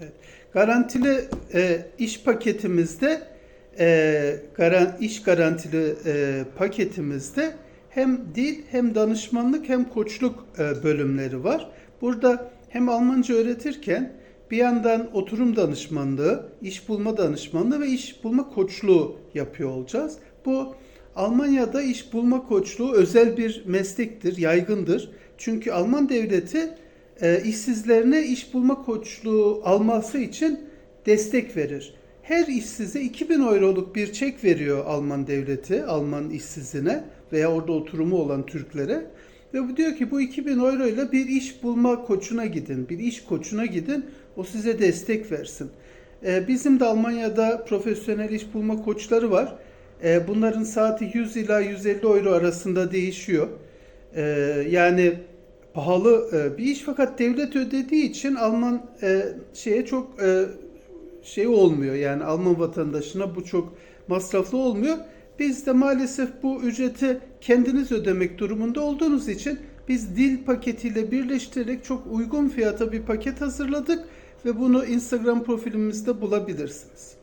Evet. Garantili e, iş paketimizde e, garan, iş garantili e, paketimizde hem dil hem danışmanlık hem koçluk e, bölümleri var. Burada hem Almanca öğretirken bir yandan oturum danışmanlığı, iş bulma danışmanlığı ve iş bulma koçluğu yapıyor olacağız. Bu Almanya'da iş bulma koçluğu özel bir meslektir, yaygındır. Çünkü Alman devleti e, işsizlerine iş bulma koçluğu alması için destek verir. Her işsize 2000 euroluk bir çek veriyor Alman devleti, Alman işsizine veya orada oturumu olan Türklere. Ve bu diyor ki bu 2000 euro ile bir iş bulma koçuna gidin, bir iş koçuna gidin, o size destek versin. E, bizim de Almanya'da profesyonel iş bulma koçları var. E, bunların saati 100 ila 150 euro arasında değişiyor. E, yani pahalı e, bir iş fakat devlet ödediği için Alman e, şeye çok e, şey olmuyor. Yani Alman vatandaşına bu çok masraflı olmuyor. Biz de maalesef bu ücreti kendiniz ödemek durumunda olduğunuz için biz dil paketiyle birleştirerek çok uygun fiyata bir paket hazırladık ve bunu Instagram profilimizde bulabilirsiniz.